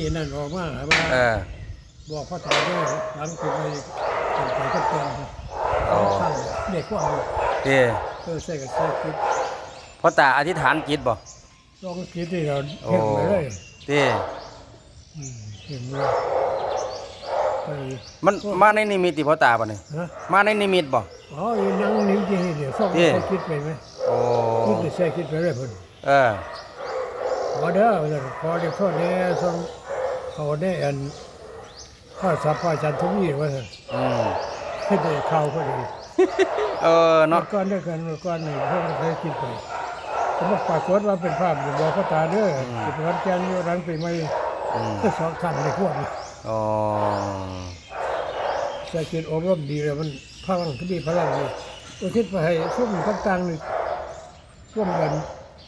ที่นั่นออกมาหาว่าเออ บอกพ่อตาด้วยหลังคุณไปกันไปก็เตือนอ๋อตั้งเด็กว่าเด้เออใส่กับใส่คิดพ่อตาอธิษฐานจิตบ่ลองคิดที่เราโอ้เห็นไปเลยเด้อืมเห็นเลยไปมันมาในนิมิตติพ่อตาบ่นี่ฮะมาในนิมิตบ่ อ๋ออีนั่งนิ้วที่เดี๋ยวส่องเอ๊ะใส่คิดไปไหมโอ้คิดจะใส่คิดไปเลยเพิ่นเออขอเด้อเพิ่นขอเดี๋ยวโทษแน่ส่ง เขาได้อันข้าสัพพาจันทวีว่าซั่นอืมให้ได้ข่าวพอดีเออเนาะก้อนด้วยกันก้อนหนึ่งพวกเคยคิดไปผมบอกปรากฏว่าเป็นภาพอยู่บอกพ่อตาเด้อจิตวัดแกนอยู่รังปีไม่อืมสองขันในพวกนี้อ๋อใส่คิดอบรมดีเลยมันพลังที่ดีพลังนี่ตัวคิดไปให้ช่วงต่างๆนี่ช่วงกัน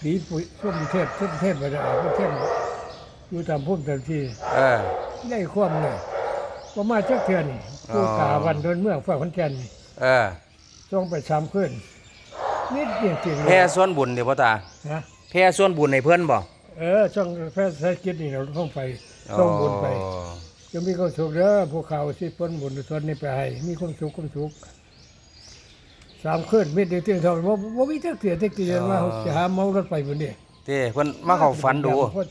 ผีปุ๋ยช่วงเทพเทพเทพไปเลยอะพวกเทพ อยู่ตามพุ่มตามที่เออ ได้ความเลยว่ามาจักเทือนี่ผู้กาวันเดินเมืองฝ่าพันแกนนี่เออช่วงไปสามคืนนิดเดียวจริงเลแพ่ยส่วนบุญเด้พ่อตานะแพ่ส่วนบุญให้เพิ่นบ่เออช่องแพทย์สายกิจนี่เราต้องไปช่องบุญไป อ๋อจะมีความสุขเด้อพวกเขาที่พ้นบุญส่วนนี้ไปให้มีความสุขความสุขสามคืนมิดเดียวเที่ยงทองว่าว่ามีจักเสียจักเกียนว่าเขาจะหาเมารถไปบนนี้ เด้เพิ่นมาเข้าฝันดูเพราะ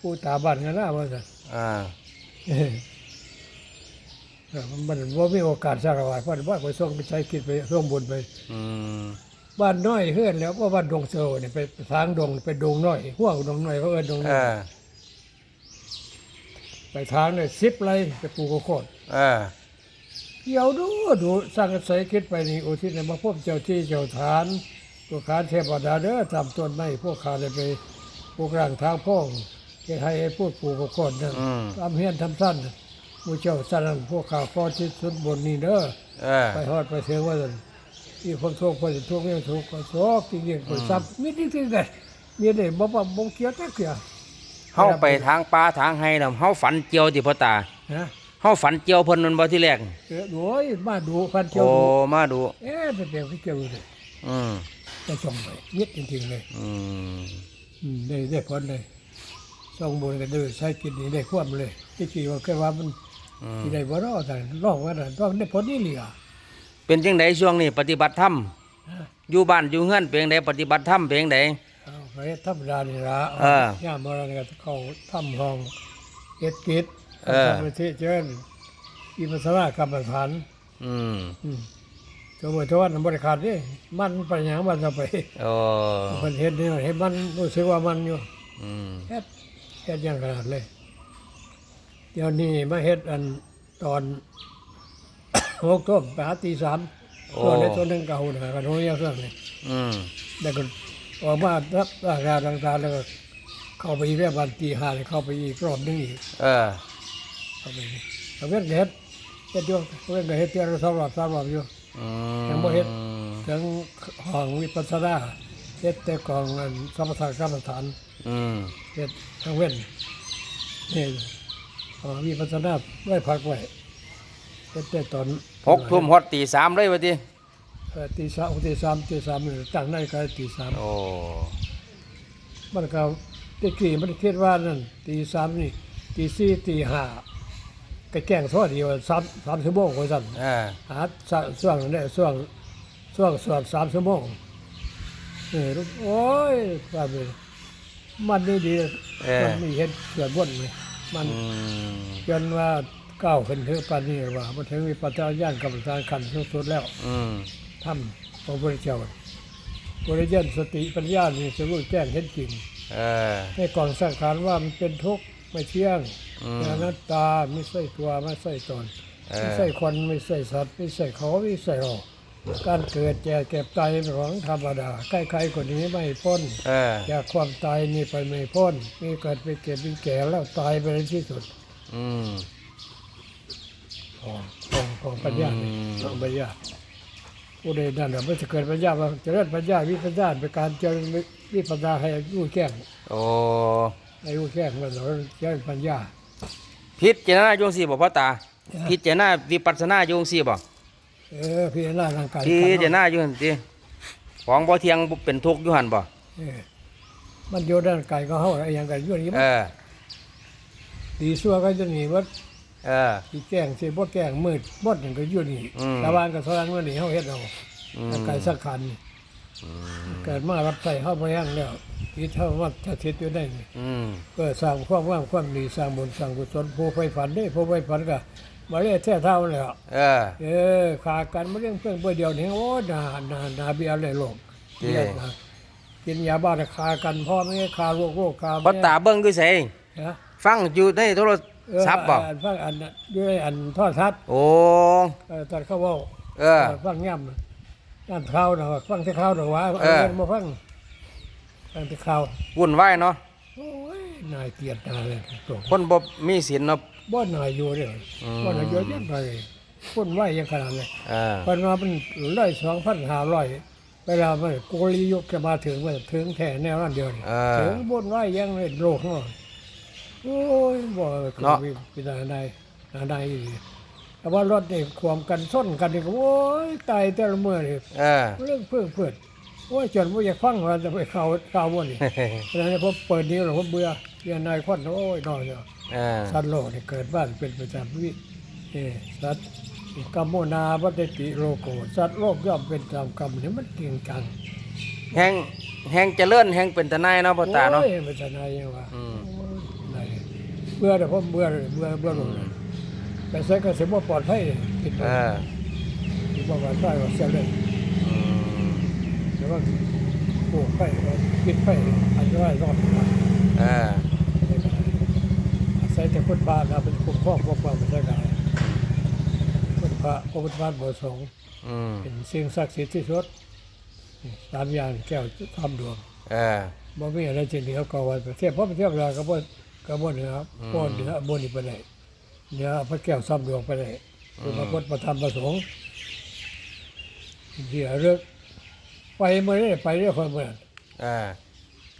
ปูตาบ้านกันนะว่าสั่นอ่า เออเออมันว่ามีโอกาสสักวันเพราะว่าไปส่งไปใช้กิจไปส่งบุญไป อืม บ้านน้อยเฮือนแล้วว่าบ้านดงเซลเนี่ยไปทางดงไปดงน้อยห่วงดงน้อยเขาเอิ้นดงเอน้อยอ ไปทางเนี่ยสิบไรไปปลูกข้าวโคตรเออ เกี่ยวดูดูสร้างกระแสคิดไปนี่อุทิศในมาพบเจ้าที่เจ้าฐาน ตัวขานเทพดาเด้อทำต้นไม้พวกขาเลยไปปลูกร่างทางพ่องเฮ็ดให้ไอ้พูดปลูกข้าวโคตรนั่นอืม ทำเฮียนทำสั้นหมูเจ้าสั้นพวกข้าฟอที่สุดบนนี่เด้อเออ ไปฮอดไปเสียงว่าซั่นที่คนทุกข์คนทุกข์เนี่ยทุกข์ก็ทุกข์จริงๆก็ซับมีจริงๆกันมีได้บ่บ่บ่เกี่ยวแต่เกี่ยวเฮาไปทางป่าทางไห้น่ะเฮาฝันเกี่ยวติพ่อตานะเฮาฝันเกี่ยวเพิ่นนั่นบ่ที่แรกเออโอ้ยมาดูพันเกี่ยวโอ้ดูมาดู เอ๊ะเป็นเดียวที่เกี่ยวเลยอืม จะส่งไปเย็ดจริงๆเลยอืมอืมได้ได้ผลเลยส่งบุญกันด้วยใช้กินนี่ได้ควบเลยที่จริงว่าแค่ว่ามันอืมที่ได้บ่รอดแต่รอดว่าน่ะรอดได้ผลนี่เหลือเป็นจังไดช่วงนี้ปฏิบัติธรรมอยู่บ้านอยู่เฮือนเป็นจังไดปฏิบัติธรรมเป็นจังได เอาไปธรรมดานี่ละเออย่ามรณะเขาทำห้องเก็ดกิจเออ ทำไปที่เชิญอิปัสสนากรรมฐาน อืม อืม ตัวมือตัววันบริขาดนี่มันไปหยังมันจะไปโอ้มันเห็นนี่เห็นมันรู้สึกว่ามันอยู่อืมเฮ็ดเฮ็ดอย่างขนาดเลย เดี๋ยวนี้มาเฮ็ดอันตอนหกทุ่มไปหาตีสามตัวในตัวหนึ่งเก่านะกันโน้ยเรื่องนี้อืมแล้วก็ออกมารับราชการต่างๆแล้วก็เข้าไปอีกแม่บันตีห้าเลยเข้าไปอีกรอบหนึงอีกเออเข้าไปอีกเอาเวทเฮ็ดเฮ็ดอยู่เวทก็เฮ็ดเที่ยวละสองรอบสามรอบอยู่อื ยังบ่เฮ็ดถึงห้องวิปัสสนาเฮ็ดแต่กองอันสมถะกรรมฐานอืมเฮ็ดทั้งเว้นนี่ห้องวิปัสสนาไว้พักไว้เฮ็ดแต่ตอนหกทุ่มฮอดตีสามเลยว่าติเอ่อตีสามตีสามตีสามนี่ตั้งนาฬิกาตีสามโอ้มันก็ตะกี้มันคิดว่านั่นตีสามนี่ตีสี่ตีห้า ก็แกล้งทอดเดียวสามสามชั่วโมงว่าซั่นเออหาสะช่วงนั้นได้ช่วงช่วงสวดสามชั่วโมงเออลูกโอ้ยว่าไปมันนี่ดีเออ มันมีเห็นเกิดบนเลยมันอืมจนว่าก้าวขึ้นถึงปานนี้ว่ามาถึงมีปัจจัยย่านกรรมฐานขันสุดๆแล้ว อืมทำพระพุทธเจ้าบริยันสติปัญญานี่จะรู้แจ้งเห็นจริงเออในก่อนสังขารว่ามันเป็นทุกข์ไม่เที่ยง อืมเป็นอนัตตาไม่ใช่ตัวไม่ใช่ตนเอไม่อใช่คนไม่ใช่สัตว์ไม่ใช่เขาไม่ใช่เราการเกิดแก่เก็บตายเป็นของธรรมดาใครๆคนนี้ไม่พ้นเออจากความตายนี่ไปไม่พ้น มีเกิดไปเก็บมีแก่แล้วตายไปในที่สุด อืมของของของปัญญานี่อืมของปัญญาผู้ใดนั่นน่ะไม่จะเกิดปัญญาว่าเจริญปัญญาวิปัญญาเป็นการเจริญวิปัญญาให้รู้แจ้งโอ้ให้รู้แจ้งว่าเราเจริญปัญญา พิจารณาโยงสีบ่พ่อตา พิจารณาวิปัสสนาโยงสีบ่เออพิจารณาร่างกายพิจารณาอยู่หั่นติของบ่เที่ยงบ่เป็นทุกข์อยู่หั่นบ่เออมันอยู่ด้านไกลก็เฮาอะไรอย่างกันอยู่นี่เอมันอ ดีซัวก็จะหนีวัดเออที่แกล้งสิบ่แกล้งมืดบดนั่นก็อยู่นี่อืมชาวบ้านก็สร้างว่านี่เฮาเฮ็ดเอาอืมไก่สักคันนี่เกิดมารับใช้เฮาบ่ยังแล้ว ที่เท่าว่าจะเฮ็ดอยู่ได้นี่อืมก็สร้างความว่างความดีสร้างบุญสร้างกุศลผู้ไฟฝันเด้ผู้ไฟฝันก็บ่ได้แท้เท่าแล้วเออ เออขากันบ่เรื่องเพิ่งเพื่อเดียวนี่โอ้นานานาเบียเลยโลกเด้เบียนะกินยาบ้าแต่คากันพ่อไม่ให้คาโรคโรคคาพอตาเบิ่งคือไสนะฟังอยู่ในโทรศัพท์บ่เอออันฟังอันน่ะด้วยอันทอดทัดโอ้ เออตอนเขาเว้าเออ ฟังย่ำย่ำข้าวนะฟังที่ข้าวดอกว่าเออเอมาฟัง ฟังที่ข้าววุ่นวายเนาะโอ้ยนายเกลียดนาเลยตรงคนบ่มีศีลเนาะ บ่นายอยู่เด้ออืม บ่นายอยู่ยังไงคนไหวยังขนาดเลยเออเพิ่นมาเป็นร้อยสองพันห้าร้อยเวลามันโกลียุคจะมาถึงมันถึงแท้แนวนั้นเดียวนี่เออ ถึงบนไหวยังเลยโลกเนาะโอ้ยบ่เนาะมีพิจารณานาได้อีหลีแต่ว่ารถนี่ความกันส้นกันนี่ก็โอ้ยตายแต่ละมื้อนี่ เออเรื่องเพื่อเพื่อน โอ้ยจนว่าอยากฟังว่าจะไปเข้าเข้าวนนี่เพราะฉะนั้นผมเปิดนิ้วแล้วผมเบื่อเรียนนายคนโอ้ยน้อยเนาะเออสัตว์โลกนี่เกิดบ้านเป็นประจำวิเออสัตว์กัมโมนาวัตติโลโกสัตว์โลกย่อมเป็นตามกรรมนี่มันเก่งจังแฮงแฮงเจริญแฮงเป็นตาหนายเนาะพ่อตาเนาะโอ้ยมันจะนายยังวะอืมนายเบื่อแต่ผมเบื่อเลยเบื่อเบื่อลงเลยแต่ใส่ก็เสียบ่ปลอดภัยเลยกินเออที่บ่ปลอดภัยว่าเสียเลยอืมแต่ ว่าปลูกไฟก็กินไฟอันตรายรอดมาเอออาศัยแต่คนบ้านเราเป็นคุ้มครองพวกความเป็นได้คนพระพระพุทธบ้านบ่สงฆ์อืมเป็นสิ่งศักดิ์สิทธิ์ที่สุดสามอย่างแก้วทำดวงเออบ่มีอะไรจะเหนือกว่าวันประเทศเพราะประเทศเราก็บ่ก็บ่เหนือบ่เหนือบ่นี่ไปได้เหนือพระแก้วซ้ำดวงไปได้คือพระพุทธประธรรมประสงค์ที่เรื่อง ไปเมื่อได้ไปเรื่องคนเมื่อนั้นเออ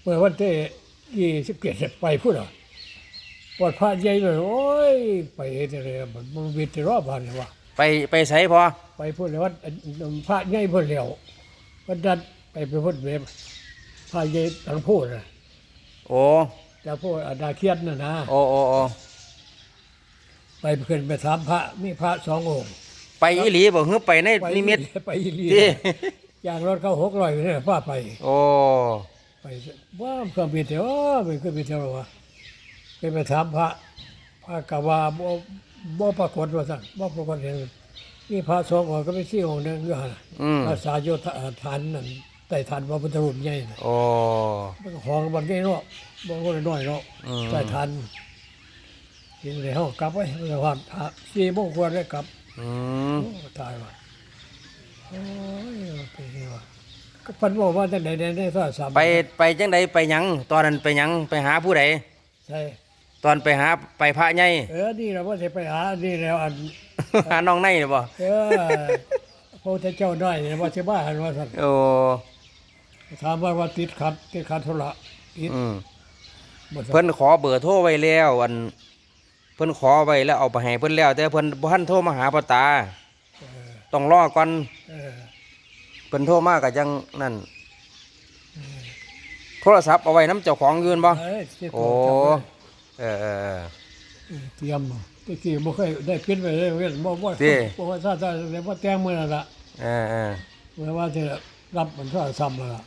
เมื่อวันที่ยี่สิบเจ็ดไปพูดเหรอปวดพระใหญ่เลยโอ้ยไปเฮ็ดอะไรมันมันวิทย์รอบบ้านเลยวะไปไปไสพอไปพูดเลยว่าอันพระใหญ่พูดเร็ววันดันไปไปพูดเว็บพระใหญ่ทางพูดนะโอ้จะพูดอาดาเคียนน่ะนะโอ้โอ้โอ้ไปขึ้นไปถามพระมีพระสององค์ ไปอีหลีบ่ฮึไปในไปนิมิตไปอีหลีที่อ ย่างรถเข้าหกร้อยเนี่ยพาไป โอ้ ไปว่าเครื่องบินเถอะว่าไปเครื่องบินเถอะวะไปไปถามพระพระกว่าบ่บ่ปรากฏว่าสั่นบ่ปรากฏเห็นนี่พระสององค์ก็ไปซี่องค์หนึงอยู่หั่นน่ะอืม ภาษาโยธาฐานนั่นใต้ฐานพระพุทธรูปใหญ่น่ะโอ้ มันก็ของบันนี้เนาะบ่คนน้อยเนาะอืม ใต้ฐานกินเลยเฮากลับไว้เมื่อวาน4โมงกว่าได้กลับอืมโอ้ตายว่ะ โอ้ยเป็นไงวะก็เพันบอกว่าจังได๋ได้โทรศัพท์ไปไปจังใดไปหยัง ตอนนั้นไปหยังไปหาผู้ใดใช่ตอนไปหาไปพระใหญ่ เออนี่เราว่าจะไปหานี่แล้วอัน หาน้องในน่ะบ่เออพระพุทธเจ้าน้อยเนี่ยว่าจะบ้าหันว่าสั่นโอ้ถามว่าว่าติดขัดติดขัดธุระติดอืมบ่สั่นเพิ่นขอเบอร์โทรไว้แล้ว อัน เพิ่นขอไว้แล้วเอาไปให้เพิ่นแล้ว แต่เพิ่นบ่ทันโทรมาหาพ่อตาเออ ต้องรอก่อนเออเพิ่นโทรมาก็จังนั่น โทรศัพท์เอาไว้นํเจ้าของอยืนบ่เอ้ยที่โอ้จับไว้เออเออเออ เตรียมตะกี้บ่เคยได้ปิดไว้เลยเว้ยบ่บ่ติ บ่ว่าถ้าถ้าเลยว่าแต่งมื้อนั่นล่ะเออเออเมื่อว่าจะรับมันก็ซ้ำแล้วล่ะ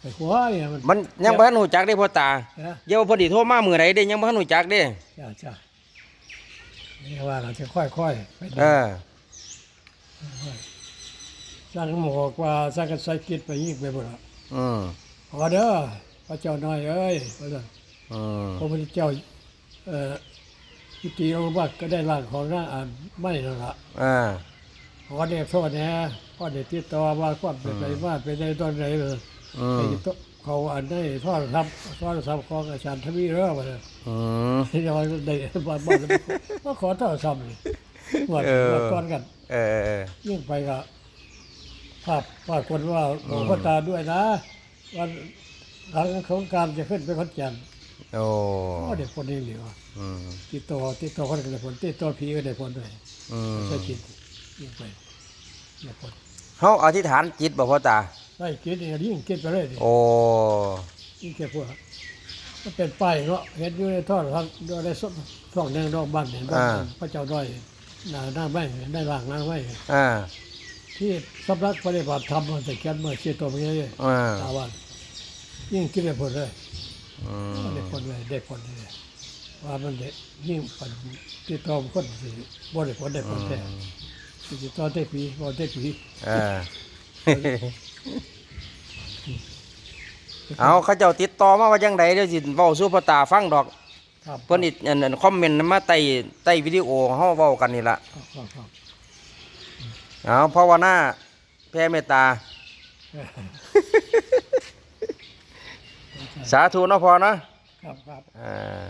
ไอ้หัวเนี่ยมันมันยังบ่ทันรู้จักเด้พ่อตานะเดี๋ยวเพอดีโทรมามื้อใดเด้ยังบ่ทันรู้จักเด้ จ้าจ้านี่ว่าเราจะค่อยๆไปดูเออ สร้างหมอกว่าสร้างกันใส่กิจไปยิ่งไปบ่ละอืมขอเด้อพระเจ้าน้อยเอ้ยพระเจ้าอืมพระพุทธเจ้าเอ่อพิธีองค์บัตก็ได้ร่างของหน้าอ่านไม่นั่นละอ่าขอเด็กโทษนะขอเด็กติดต่อว่าความเป็นไปมาเป็นในตอนไหนเลยอืมไอ้ตัวเขาอันได้ทอดทับทอดทับของอาจารย์ทวีเร่อมาเลย อืม ที่เราได้บ้านบ้านมาขอทอดทับเลยหมดเออหมดก่อนกัน เออเออเออยิ่งไปก็ภาพภาพคนว่าบอกพ่อตาด้วยนะวันหลังของการจะขึ้นไปขอนแก่นโอ้ก็เด็กคนนี้เหลืออืมติดต่อติดต่อคนก็ได้ผลติดต่อผีก็ได้ผลด้วยอืมใช่จิตยิ่งไปได้ผลเฮาอธิษฐานจิตบ่พ่อตา ได้คิดเองยิ่งคิดไปเลยดิโอ้ ยิ่งคิดพวกมันเป็นป้ายเนาะเห็นอยู่ในท่อทางด้วยในช่องแนวนอกบ้านเห็นบ้านพระเจ้าด้อย หน้าหน้าไม่ได้ล่างหน้าไม่อ่าที่สำนักปฏิบัติธรรมมันจะเขียนเมื่อเชื่อตัวมันเยอะอ่าตาวันยิ่งคิดได้ผลเลยอืมได้ผลเลยได้ผลเลยว่ามันเด็ยิ่งปันที่ตอมคนสิบ่ได้ผลได้ผลแท้สิตอได้ปีบ่ได้ปีอ่า เอาเขาเจ้าติดต่อมาว่าจังไดเดี๋ยวสิเว้าสู่พ่อตาฟังดอก ครับเพิ่นอีอันอันคอมเมนต์มาใต้ใต้วิดีโอเฮาเว้ากันนี่ล่ะครับครับครับเอาภาวนาแผ่เมตตา สาธุเนาะพอเนาะครับครับ อ่า